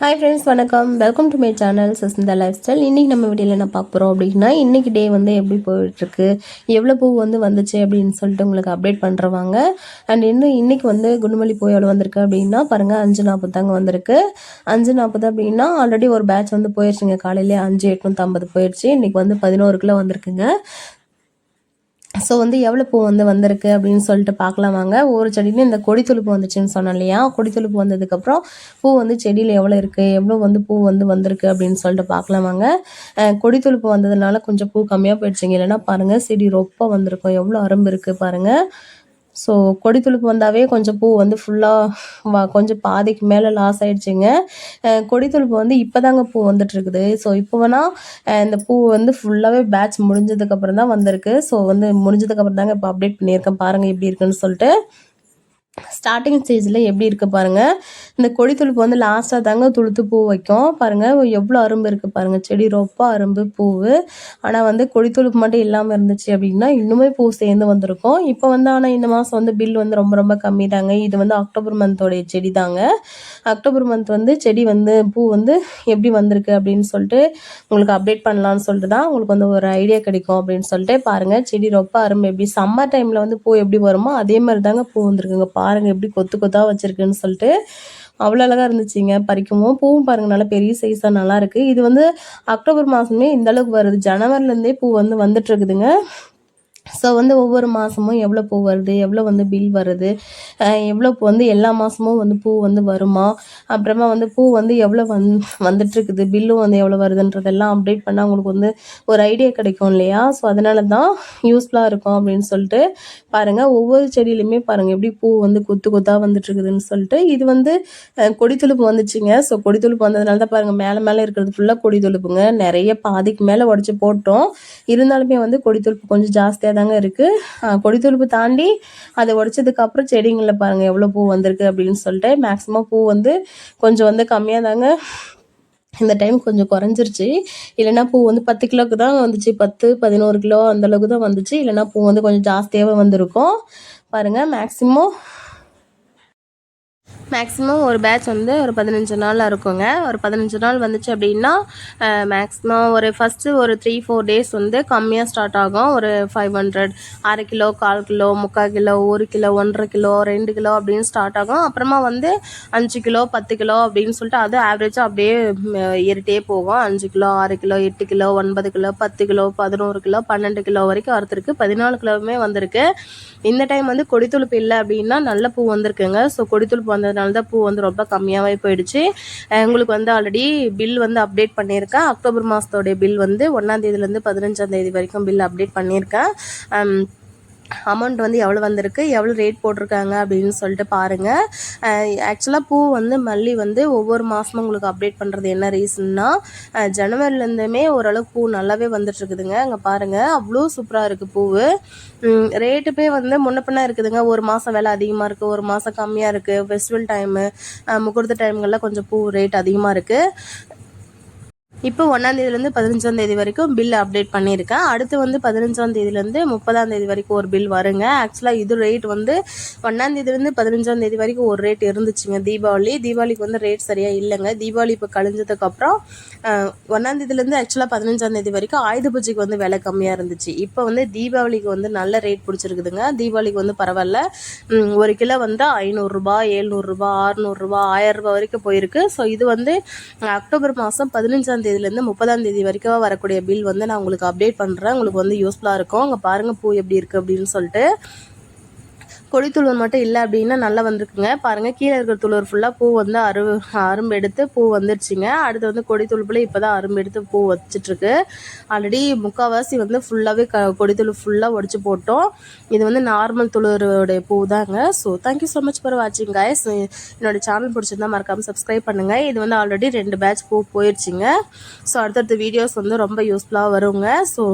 Hi friends வணக்கம். Welcome to my channel Sasmita life style இன்றைக்கி நம்ம வீடியோவில் என்ன பார்க்க போகிறோம் அப்படின்னா இன்றைக்கி டே வந்து எப்படி போயிட்டுருக்கு எவ்வளோ பூ வந்து வந்துச்சு அப்படின்னு சொல்லிட்டு உங்களுக்கு அப்டேட் பண்ணுறவாங்க அண்ட் இன்னும் இன்றைக்கி வந்து குண்டுமல்லி பூ எவ்வளோ வந்திருக்கு அப்படின்னா பாருங்கள் அஞ்சு நாற்பது தாங்க வந்திருக்கு. அஞ்சு நாற்பது அப்படின்னா ஆல்ரெடி ஒரு பேட்ச் வந்து போயிடுச்சுங்க காலையிலே அஞ்சு எட்நூற்றம்பது போயிடுச்சு இன்றைக்கி வந்து பதினோரு கிலோ வந்திருக்குங்க. ஸோ வந்து எவ்வளோ பூ வந்து வந்திருக்கு அப்படின்னு சொல்லிட்டு பார்க்கலாம் வாங்க. ஒரு செடியிலும் இந்த கொடி துளுப்பு வந்துச்சுன்னு சொன்னேன் இல்லையா? கொடி துளுப்பு வந்ததுக்கப்புறம் பூ வந்து செடியில் எவ்வளோ இருக்குது எவ்வளோ வந்து பூ வந்து வந்திருக்கு அப்படின்னு சொல்லிட்டு பார்க்கலாம் வாங்க. கொடி துளுப்பு வந்ததுனால கொஞ்சம் பூ கம்மியாக போயிடுச்சுங்க. இல்லைன்னா பாருங்கள் செடி ரொம்ப வந்திருக்கும். எவ்வளோ அரும்பு இருக்குது பாருங்கள் ஸோ கொடி துளுப்பு வந்தாவே கொஞ்சம் பூ வந்து ஃபுல்லாக கொஞ்சம் பாதிக்கு மேலே லாஸ் ஆயிடுச்சுங்க. கொடித்துளுப்பு கொடி துளுப்பு வந்து பூ வந்துட்டு இருக்குது ஸோ இப்போ வேணால் இந்த பூ வந்து ஃபுல்லாகவே பேட்ச் முடிஞ்சதுக்கப்புறம் தான் வந்திருக்கு. ஸோ வந்து முடிஞ்சதுக்கப்புறம் தாங்க இப்போ அப்டேட் பண்ணியிருக்கேன். பாருங்கள் எப்படி இருக்குன்னு சொல்லிட்டு. ஸ்டார்டிங் ஸ்டேஜில் எப்படி இருக்குது பாருங்கள் இந்த கொடி துளுப்பு வந்து லாஸ்ட்டாக தாங்க துளுத்து பூ வைக்கும். பாருங்கள் எவ்வளோ அரும்பு இருக்குது பாருங்கள் செடி ரொம்ப அரும்பு பூவு. ஆனால் வந்து கொடி துளுப்பு மட்டும் இல்லாமல் இருந்துச்சு அப்படின்னா இன்னுமே பூ சேர்ந்து வந்திருக்கும். இப்போ வந்து ஆனால் இந்த மாதம் வந்து பில் வந்து ரொம்ப ரொம்ப கம்மி தாங்க. இது வந்து அக்டோபர் மந்தோடைய செடி தாங்க. அக்டோபர் மந்த் வந்து செடி வந்து பூ வந்து எப்படி வந்திருக்கு அப்படின்னு சொல்லிட்டு உங்களுக்கு அப்டேட் பண்ணலான்னு சொல்லிட்டு தான் உங்களுக்கு வந்து ஒரு ஐடியா கிடைக்கும் அப்படின்னு சொல்லிட்டு பாருங்கள் செடி ரொம்ப அரும்பு எப்படி சம்மர் டைமில் வந்து பூ எப்படி வருமோ அதே மாதிரி தாங்க பூ வந்திருக்குங்க. பாருங்கள் எப்படி கொத்து கொத்தா வச்சிருக்குன்னு சொல்லிட்டு அவ்வளோ அழகாக இருந்துச்சுங்க. பறிக்கவும் பூவும் பாருங்க நல்லா பெரிய சைஸாக நல்லா இருக்கு. இது வந்து அக்டோபர் மாதமே இந்த அளவுக்கு வருது. ஜனவரிலேருந்தே பூ வந்து வந்துட்டு இருக்குதுங்க. ஸோ வந்து ஒவ்வொரு மாதமும் எவ்வளோ பூ வருது எவ்வளோ வந்து பில் வருது எவ்வளோ பூ வந்து எல்லா மாதமும் வந்து பூ வந்து வருமா? அப்புறமா வந்து பூ வந்து எவ்வளோ வந் வந்துட்டுருக்குது? பில்லும் வந்து எவ்வளோ வருதுன்றதெல்லாம் அப்டேட் பண்ணால் உங்களுக்கு வந்து ஒரு ஐடியா கிடைக்கும் இல்லையா? ஸோ அதனால தான் யூஸ்ஃபுல்லாக இருக்கும் அப்படின்னு சொல்லிட்டு பாருங்கள் ஒவ்வொரு செடியிலையுமே பாருங்கள் எப்படி பூ வந்து கொத்து கொத்தாக வந்துட்டுருக்குதுன்னு சொல்லிட்டு இது வந்து அஹ், கொடித்துளுப்பு வந்துச்சுங்க. ஸோ கொடித்துளுப்பு வந்ததுனால தான் பாருங்கள் மேலே மேலே இருக்கிறது ஃபுல்லாக கொடித்துளுப்புங்க நிறைய பாதிக்கு மேலே உடச்சி போட்டோம். இருந்தாலுமே வந்து கொடித்துளுப்பு கொஞ்சம் ஜாஸ்தியாக தாங்க இருக்குது கொடித்துளுப்பு தாண்டி அதை உடச்சதுக்கப்புறம் அப்புறம் செடிங்களில் பாருங்கள் எவ்வளோ பூ வந்திருக்கு அப்படின்னு சொல்லிட்டு மேக்ஸிமம் பூ வந்து கொஞ்சம் வந்து கம்மியாக தாங்க இந்த டைம் கொஞ்சம் குறைஞ்சிருச்சு. இல்லைன்னா பூ வந்து பத்து கிலோக்கு தான் வந்துச்சு பத்து பதினோரு கிலோ அந்தளவுக்கு தான் வந்துச்சு. இல்லைன்னா பூ வந்து கொஞ்சம் ஜாஸ்தியாகவே வந்திருக்கும். பாருங்கள் மேக்ஸிமம் மேக்ஸிமம் ஒரு பேட்ச் வந்து ஒரு பதினஞ்சு நாள் இருக்குங்க. ஒரு பதினஞ்சு நாள் வந்துச்சு அப்படின்னா மேக்ஸிமம் ஒரு ஃபஸ்ட்டு ஒரு த்ரீ ஃபோர் டேஸ் வந்து கம்மியாக ஸ்டார்ட் ஆகும். ஒரு ஃபைவ் ஹண்ட்ரட் அரை கிலோ கால் கிலோ முக்கால் கிலோ ஒரு கிலோ ஒன்றரை கிலோ ரெண்டு கிலோ அப்படின்னு ஸ்டார்ட் ஆகும். அப்புறமா வந்து அஞ்சு கிலோ பத்து கிலோ அப்படின்னு சொல்லிட்டு அது ஆவரேஜாக அப்படியே ஏறிட்டே போகும். அஞ்சு கிலோ ஆறு கிலோ எட்டு கிலோ ஒன்பது கிலோ பத்து கிலோ பதினோரு கிலோ பன்னெண்டு கிலோ வரைக்கும் வரத்துருக்கு பதினாலு கிலோவுமே வந்திருக்கு. இந்த டைம் வந்து கொடித்துளுப்பு இல்லை அப்படின்னா நல்ல பூ வந்திருக்குங்க. ஸோ கொடித்துளுப்பு அதனால தான் பூ வந்து ரொம்ப கம்மியாகவே போயிடுச்சு. உங்களுக்கு வந்து ஆல்ரெடி பில் வந்து அப்டேட் பண்ணியிருக்கேன். அக்டோபர் மாதத்தோடைய பில் வந்து ஒன்றாந்தேதியிலேருந்து பதினஞ்சாந்தேதி வரைக்கும் பில் அப்டேட் பண்ணியிருக்கேன். அமௌண்ட் வந்து எவ்வளோ வந்திருக்கு எவ்வளோ ரேட் போட்டிருக்காங்க அப்படின்னு சொல்லிட்டு பாருங்கள் ஆக்சுவலாக பூ வந்து மல்லி வந்து ஒவ்வொரு மாதமும் உங்களுக்கு அப்டேட் பண்ணுறது என்ன ரீசன்னா ஜனவரிலேருந்துமே ஓரளவுக்கு பூ நல்லாவே வந்துட்டுருக்குதுங்க அங்கே பாருங்கள் அவ்வளோ சூப்பராக இருக்குது பூவு. ரேட்டுப்பே வந்து முன்ன பின்னா இருக்குதுங்க. ஒரு மாதம் விலை அதிகமாக இருக்குது ஒரு மாதம் கம்மியாக இருக்குது ஃபெஸ்டிவல் டைமு முகூர்த்த டைம்களில் கொஞ்சம் பூ ரேட் அதிகமாக இருக்குது இப்போ ஒன்றாந்தேதியிலேருந்து பதினஞ்சாம் தேதி வரைக்கும் பில் அப்டேட் பண்ணியிருக்கேன். அடுத்து வந்து பதினஞ்சாம் தேதியிலேருந்து முப்பதாம் தேதி வரைக்கும் ஒரு பில் வருங்க. ஆக்சுவலாக இது ரேட் வந்து ஒன்றாந்தேதியிலேருந்து பதினஞ்சாம் தேதி வரைக்கும் ஒரு ரேட் இருந்துச்சுங்க தீபாவளி. தீபாவளிக்கு வந்து ரேட் சரியாக இல்லைங்க. தீபாவளி இப்போ கழிஞ்சதுக்கப்புறம் ஒன்றாந்தேதியிலேருந்து ஆக்சுவலாக பதினஞ்சாம் தேதி வரைக்கும் ஆயுத பூஜைக்கு வந்து விலை கம்மியாக இருந்துச்சு. இப்போ வந்து தீபாவளிக்கு வந்து நல்ல ரேட் பிடிச்சிருக்குதுங்க. தீபாவளிக்கு வந்து பரவாயில்ல. ஒரு கிலோ வந்து ஐநூறுரூபா ஏழ்நூறுரூபா ஆறுநூறுரூபா ஆயிரரூபா வரைக்கும் போயிருக்கு. ஸோ இது வந்து அக்டோபர் மாதம் பதினஞ்சாம் தேதியிலேருந்து முப்பதாம் தேதி வரைக்கும் வரக்கூடிய பில் வந்து நான் உங்களுக்கு அப்டேட் பண்ணுறேன் உங்களுக்கு வந்து யூஸ்ஃபுல்லாக இருக்கும். அங்கே பாருங்கள் பூ எப்படி இருக்குது அப்படின்னு சொல்லிட்டு. கொடித்துளூர் மட்டும் இல்லை அப்படின்னா நல்லா வந்திருக்குங்க. பாருங்கள் கீழே இருக்கிற துளூர் ஃபுல்லாக பூ வந்து அரு அரும்பு எடுத்து பூ வந்துருச்சுங்க. அடுத்து வந்து கொடித்துளுப்புல இப்போ தான் அரும்பு எடுத்து பூ வச்சிட்ருக்கு ஆல்ரெடி முக்கால்வாசி வந்து ஃபுல்லாகவே க கொடித்துளு ஃபுல்லாக உடச்சி போட்டோம். இது வந்து நார்மல் துளூரோடைய பூ தாங்க so thank you so much for வாட்சிங் கைஸ் என்னோட சேனல் பிடிச்சிருந்தா மறக்காமல் சப்ஸ்கிரைப் பண்ணுங்கள் இது வந்து ஆல்ரெடி ரெண்டு பேட்ச் பூ போயிடுச்சுங்க ஸோ அடுத்தடுத்த வீடியோஸ் வந்து ரொம்ப யூஸ்ஃபுல்லாக வருங்க. ஸோ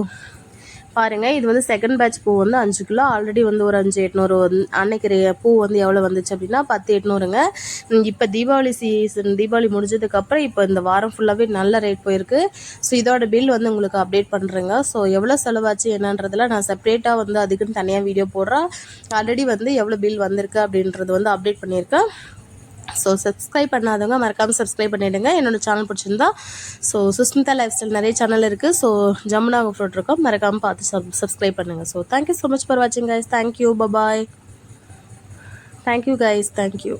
பாருங்க இது வந்து செகண்ட் பேட்ச் பூ வந்து அஞ்சு கிலோ. ஆல்ரெடி வந்து ஒரு அஞ்சு எட்நூறு அன்னைக்கு ரே- பூ வந்து எவ்வளோ வந்துச்சு அப்படின்னா பத்து எட்நூறுங்க. இப்போ தீபாவளி சீசன் தீபாவளி முடிஞ்சதுக்கப்புறம் இப்போ இந்த வாரம் ஃபுல்லாகவே நல்ல ரேட் போயிருக்கு. ஸோ இதோட பில் வந்து உங்களுக்கு அப்டேட் பண்ணுறேங்க ஸோ எவ்வளோ செலவாச்சு என்னன்றதுல நான் செப்பரேட்டாக வந்து அதுக்குன்னு தனியாக வீடியோ போடுறேன். ஆல்ரெடி வந்து எவ்வளோ பில் வந்திருக்கு அப்படின்றது வந்து அப்டேட் பண்ணியிருக்கேன். ஸோ சப்ஸ்கிரைப் பண்ணாதவங்க மறக்காமல் சப்ஸ்கிரைப் பண்ணிவிடுங்க என்னோடய சேனல் பிடிச்சிருந்தா ஸோ சுஸ்மிதா லைஃப் ஸ்டைல் நிறைய சேனல் இருக்குது ஸோ ஜமுனா ஃப்ரோட் இருக்கும் மறக்காமல் பார்த்து சப் சப்ஸ்கிரைப் பண்ணுங்கள் so thank you so much for வாட்சிங் guys thank you bye bye thank you guys thank you